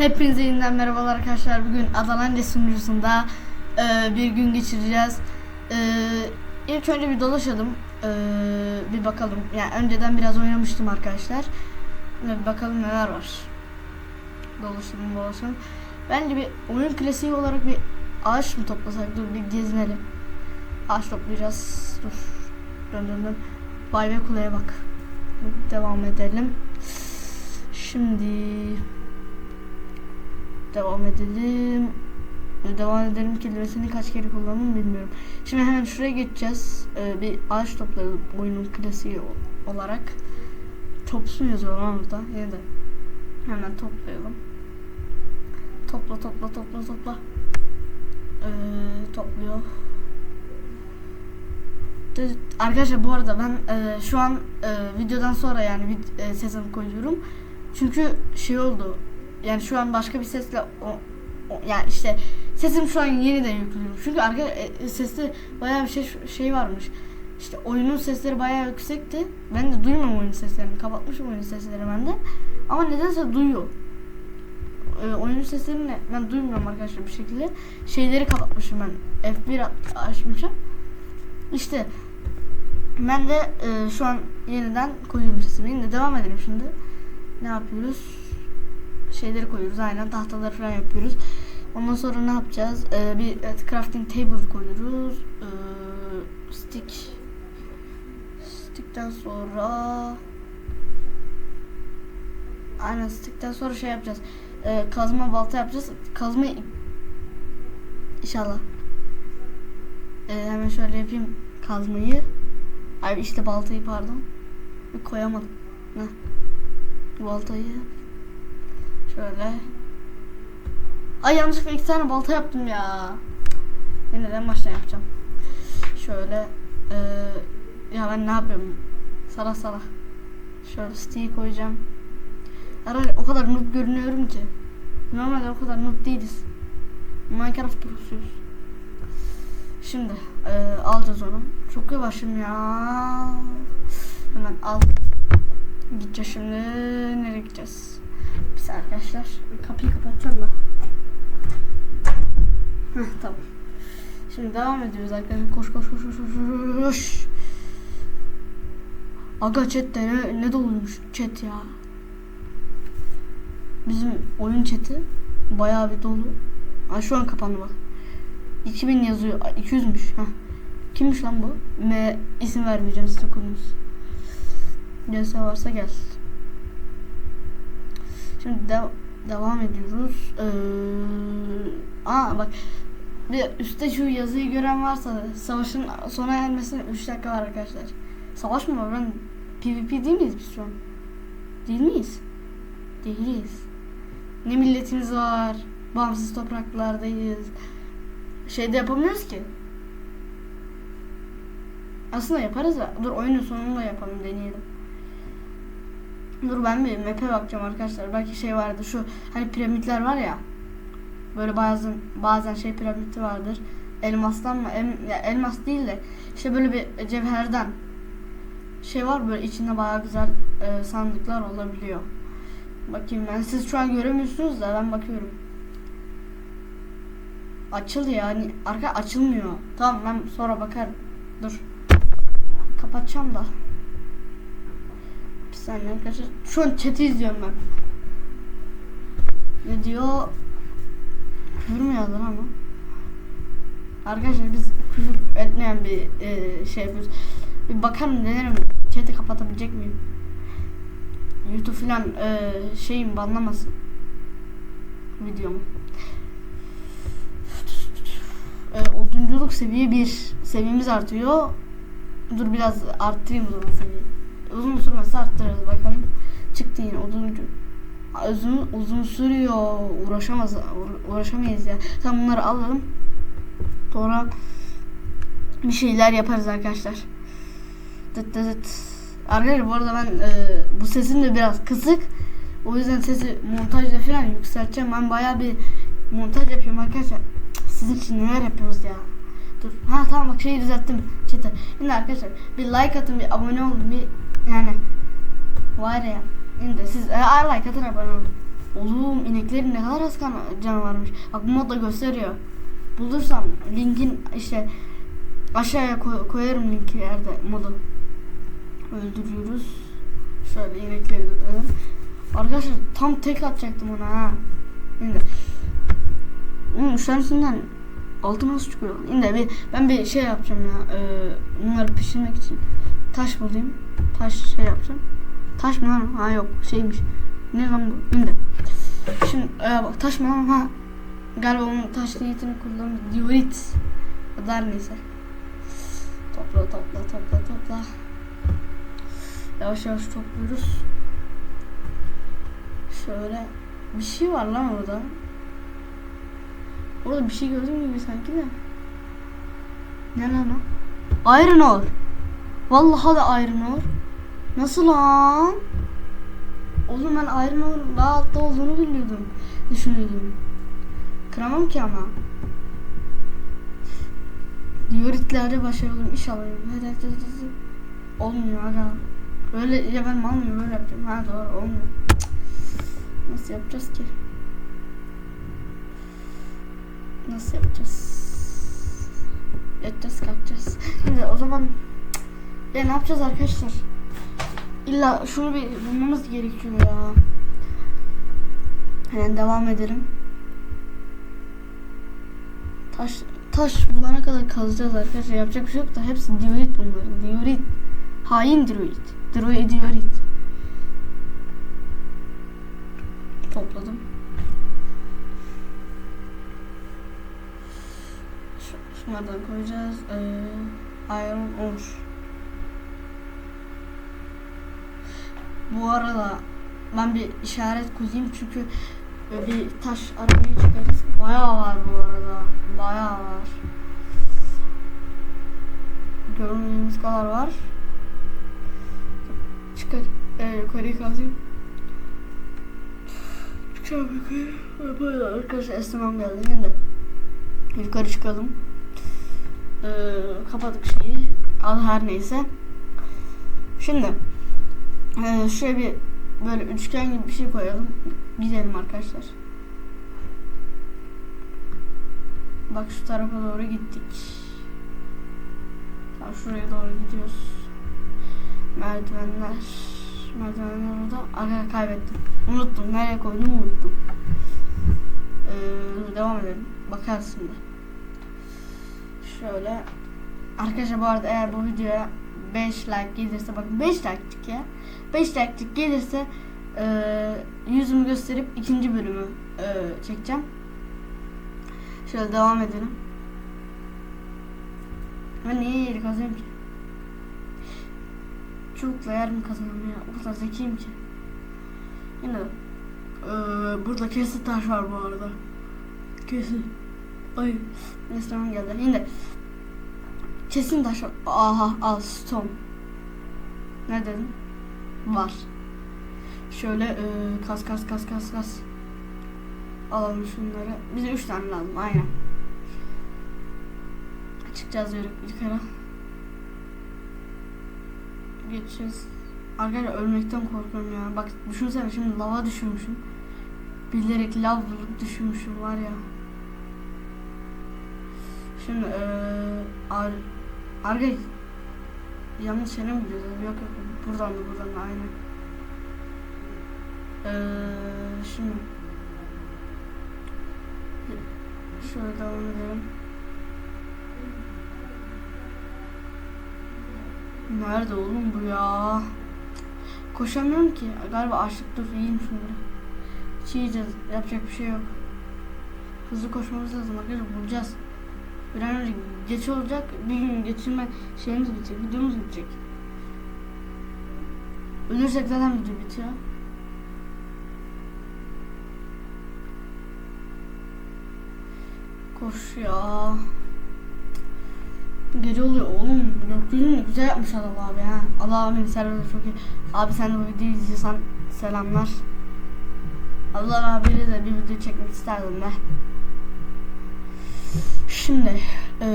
Hepinize yeniden merhabalar arkadaşlar. Bugün Adalanca sunucusunda e, bir gün geçireceğiz. E, ilk önce bir dolaşalım. E, bir bakalım. Yani önceden biraz oynamıştım arkadaşlar. E, bakalım neler var. Dolaşalım dolaşalım. Bence bir oyun klasiği olarak bir ağaç mı toplasak? Dur bir gezinelim. Ağaç toplayacağız. Dur. Dön dön dön. Bay ve kuleye bak. Devam edelim. Şimdi devam edelim. Ee, Devam edelim kelimesini kaç kere kullandım bilmiyorum. Şimdi hemen şuraya geçeceğiz. Ee, bir ağaç toplayalım oyunun klasiği olarak. Topsu yazıyor lan orada. Yine de hemen toplayalım. Topla topla topla topla. Ee, topluyor. Arkadaşlar bu arada ben e, şu an e, videodan sonra yani vid- e, sesimi koyuyorum. Çünkü şey oldu. Yani şu an başka bir sesle o, o- yani işte sesim şu an yeniden yüklüyorum. Çünkü arka e, seste bayağı bir şey şey varmış. İşte oyunun sesleri bayağı yüksekti. Ben de duymuyorum oyun seslerini. Kapatmışım oyun sesleri ben de. Ama nedense duyuyor. E, oyun seslerini ben duymuyorum arkadaşlar bir şekilde. Şeyleri kapatmışım ben. F1 a- açmışım. İşte ben de e, şu an yeniden koyuyorum sesimi. Yine devam edelim şimdi. Ne yapıyoruz? Şeyleri koyuyoruz aynen tahtaları falan yapıyoruz. Ondan sonra ne yapacağız? Ee, bir crafting table koyuyoruz. Ee, stick stickten sonra aynen stickten sonra şey yapacağız. Ee, kazma balta yapacağız. Kazma inşallah. Ee, hemen şöyle yapayım kazmayı. Ay işte baltayı pardon. Bir koyamadım. Heh. Baltayı şöyle. Ay yanlışlıkla iki tane balta yaptım ya. Yeniden baştan yapacağım. Şöyle eee, ya ben ne yapıyorum? Sara sara. Şöyle stick'i koyacağım. Herhalde o kadar noob görünüyorum ki. Normalde o kadar noob değiliz. Minecraft prosuyuz. Şimdi eee, alacağız onu. Çok yavaşım ya. Hemen al. Gideceğiz şimdi. Nereye gideceğiz? Saniye arkadaşlar. Kapıyı kapatacağım da. Heh, tamam. Şimdi devam ediyoruz arkadaşlar. Koş koş koş koş koş koş. Aga chatte ne, ne doluymuş chat ya. Bizim oyun chat'i bayağı bir dolu. Ay şu an kapandı bak. 2000 yazıyor. Ay, 200'müş. Heh. Kimmiş lan bu? Me isim vermeyeceğim size konumuz. Gelse varsa gel. Şimdi de- devam ediyoruz. Ee, aa bak bir üstte şu yazıyı gören varsa savaşın sona ermesine 3 dakika var arkadaşlar. Savaş mı var? Ben PvP değil miyiz biz şu an? Değil miyiz? Değiliz. Ne milletimiz var? Bağımsız topraklardayız. Şeyde yapamıyoruz ki. Aslında yaparız da. Dur oyunun sonunda yapalım deneyelim. Dur ben bir map'e bakacağım arkadaşlar. Belki şey vardı şu hani piramitler var ya. Böyle bazen bazen şey piramidi vardır. Elmastan mı? El- ya elmas değil de işte böyle bir cevherden şey var böyle içinde bayağı güzel e, sandıklar olabiliyor. Bakayım ben siz şu an göremiyorsunuz da ben bakıyorum. Açıl yani arka açılmıyor. Tamam ben sonra bakarım. Dur. Kapatacağım da. Saniye arkadaşlar. Şu an chat'i izliyorum ben. Ne diyor? Küfür mü yazdı ama? Arkadaşlar biz küfür etmeyen bir e, şey yapıyoruz. Bir bakalım denerim. Chat'i kapatabilecek miyim? YouTube filan e, şeyim banlamasın. Videomu. E, odunculuk seviye 1. Seviyemiz artıyor. Dur biraz arttırayım o zaman seviyeyi. Uzun sürmesi arttırırız bakalım. Çıktı yine oduncu. Uzun, uzun sürüyor. Uğraşamaz, uğra- uğraşamayız ya. Tamam bunları alalım. Sonra bir şeyler yaparız arkadaşlar. Dıt dıt dıt. Arkadaşlar bu arada ben e, bu sesim de biraz kısık. O yüzden sesi montajda falan yükselteceğim. Ben bayağı bir montaj yapıyorum arkadaşlar. Sizin için neler yapıyoruz ya. Dur. Ha tamam bak şeyi düzelttim. Çete. Şimdi arkadaşlar bir like atın bir abone olun bir yani var ya. Şimdi siz e, like atın abone. Oğlum ineklerin ne kadar az kan canı varmış. Bak bu modda gösteriyor. Bulursam linkin işte aşağıya koy- koyarım linki yerde modu. Öldürüyoruz. Şöyle inekleri öldürelim. Arkadaşlar tam tek atacaktım ona ha. Şimdi. Hmm, üstünden altı nasıl çıkıyor? Yine bir ben bir şey yapacağım ya. E, bunları pişirmek için taş bulayım. Taş şey yapacağım. Taş mı lan? Ha yok şeymiş. Ne lan bu? Şimdi. Şimdi e, bak taş mı lan? Ha. Galiba onun taş niyetini kullanıyor. Diorit. O da neyse. Topla topla topla topla. Yavaş yavaş topluyoruz. Şöyle bir şey var lan orada. Orada bir şey gördüm gibi sanki de. Ne lan o? Iron ore. Vallahi da iron ore. Nasıl lan? Oğlum ben iron ore daha altta olduğunu biliyordum. Düşünüyordum. Kıramam ki ama. Diyoritlerde başarılım inşallah. Hadi. Olmuyor aga. Öyle ya ben mal mıyım böyle yapacağım. Ha doğru olmuyor. Nasıl yapacağız ki? Nasıl yapacağız? Yatacağız kalkacağız. O zaman ya ne yapacağız arkadaşlar? İlla şunu bir bulmamız gerekiyor ya. Hemen devam edelim. Taş taş bulana kadar kazacağız arkadaşlar. Yapacak bir şey yok da hepsi diorit bunların. Diorit. Hain diorit. Diorit diorit. Topladım. Şu- Şunlardan koyacağız. Ee, iron ore. Bu arada ben bir işaret koyayım çünkü bir taş aramaya çıkarız. Bayağı var bu arada. Bayağı var. Görmediğimiz kadar var. Çıkar. E, yukarıyı kazayım. Çıkacağım yukarı. Böyle arkadaşlar esnemem geldi. Şimdi yukarı çıkalım. Ee, kapadık şeyi. Al her neyse. Şimdi ee, şöyle bir böyle üçgen gibi bir şey koyalım. Gidelim arkadaşlar. Bak şu tarafa doğru gittik. Tamam şuraya doğru gidiyoruz. Merdivenler. Merdivenler orada. Arka kaybettim. Unuttum. Nereye koydum unuttum. Ee, devam edelim. Bakarız şimdi. Şöyle. Arkadaşlar bu arada eğer bu videoya 5 like gelirse bakın 5 like'cık ya. 5 like'cık gelirse e, yüzümü gösterip ikinci bölümü e, çekeceğim. Şöyle devam edelim. Ben niye yeri kazıyorum ki? Çubukla yer mi kazanıyorum ya? O kadar zekiyim ki. Yine e, burada kesin taş var bu arada. Kesin. Ay. Tamam geldi. Yine kesin taş var. Aha al stone. Ne dedim? Var. Şöyle e, kas kas kas kas kas. Alalım şunları. Bize üç tane lazım aynen. Çıkacağız yukarı. Geçeceğiz. Arkadaşlar ölmekten korkuyorum ya. Bak düşünsene şimdi lava düşürmüşüm. Bilerek lav bulup düşürmüşüm var ya. Şimdi eee ar arka yanlış yere mi gidiyoruz? Yok yok buradan da buradan da aynen. Eee şimdi şöyle devam edelim. Nerede oğlum bu ya? Koşamıyorum ki. Galiba açlık dur yiyeyim şunları. Hiç yiyeceğiz. Yapacak bir şey yok. Hızlı koşmamız lazım arkadaşlar bulacağız. Bir an önce geç olacak. Bir gün geçirme şeyimiz bitecek. Videomuz bitecek. Ölürsek zaten video bitiyor. Koş ya. Gece oluyor oğlum. Gökyüzünü güzel yapmış adam abi ha. Allah abinin serveri çok iyi. Abi sen de bu videoyu izliyorsan selamlar. Allah abiyle de bir video çekmek isterdim be. Şimdi eee,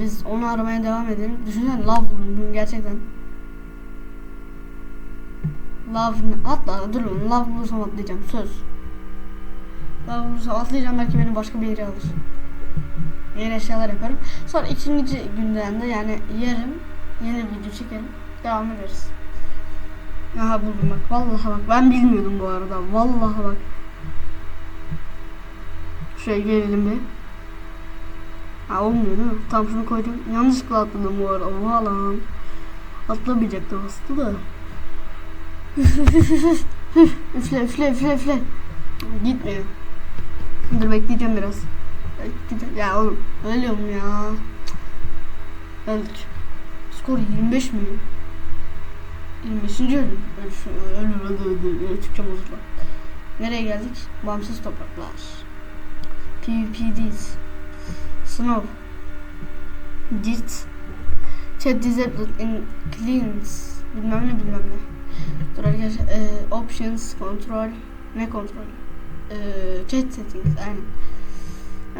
biz onu aramaya devam edelim. Düşünsene lav buldum gerçekten. Lav atla dur lav bulursam atlayacağım söz. Daha vurursam atlayacağım belki beni başka bir yere alır. Yeni eşyalar yaparım. Sonra ikinci günden de yani yarın yeni video çekerim. Devam ederiz. Aha buldum bak. Vallahi bak. Ben bilmiyordum bu arada. Vallahi bak. Şöyle gelelim bir. Ha olmuyor değil mi? Tam şunu koydum. Yanlışlıkla atladım bu arada. Oha lan. Atlamayacaktım aslında da. Üfle üfle üfle üfle. Gitmiyor. Dur bekleyeceğim biraz. Bekleyeceğim. Ya oğlum ölüyorum ya. Öldük. Skor 25 mi? 25. öldüm. Ölüm öldü öldü öldü. Türkçe bozuldu. Nereye geldik? Bağımsız topraklar. PvP'deyiz. Snow. Dirt. Chat disabled in cleans. Bilmem ne bilmem ne. Dur arkadaşlar. E, options, kontrol. Ne kontrol? E, chat settings. Aynen.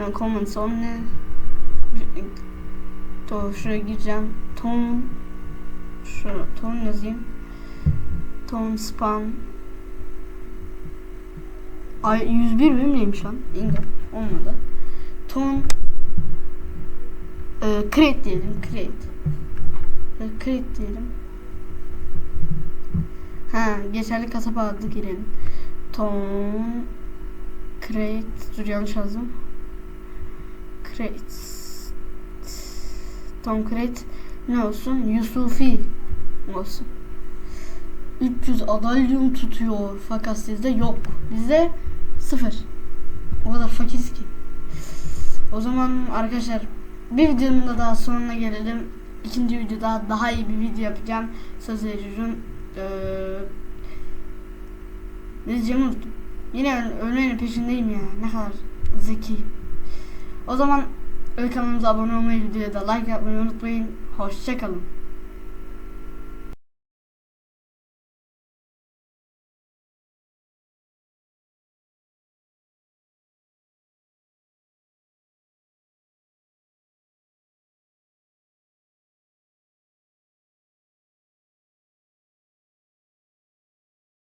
Yani comments only. Dur şuraya gireceğim. Tone. Şuraya tone yazayım. Tone spam. Ay 101 benim neymiş lan? İngilizce olmadı. Tone e, create diyelim create. E, create diyelim. Ha geçerli kasaba adlı girelim. Tone create dur yanlış yazdım. Create Tone create ne olsun? Yusufi olsun. 300 adalyum tutuyor fakat sizde yok. Bizde sıfır. O kadar fakiriz ki. O zaman arkadaşlar bir videonun da daha sonuna gelelim. İkinci videoda daha iyi bir video yapacağım. Söz veriyorum. Ee, ne diyeceğimi unuttum. Yine öl- ölmenin peşindeyim ya. Ne kadar zekiyim. O zaman kanalımıza abone olmayı, videoya da like yapmayı unutmayın. Hoşçakalın.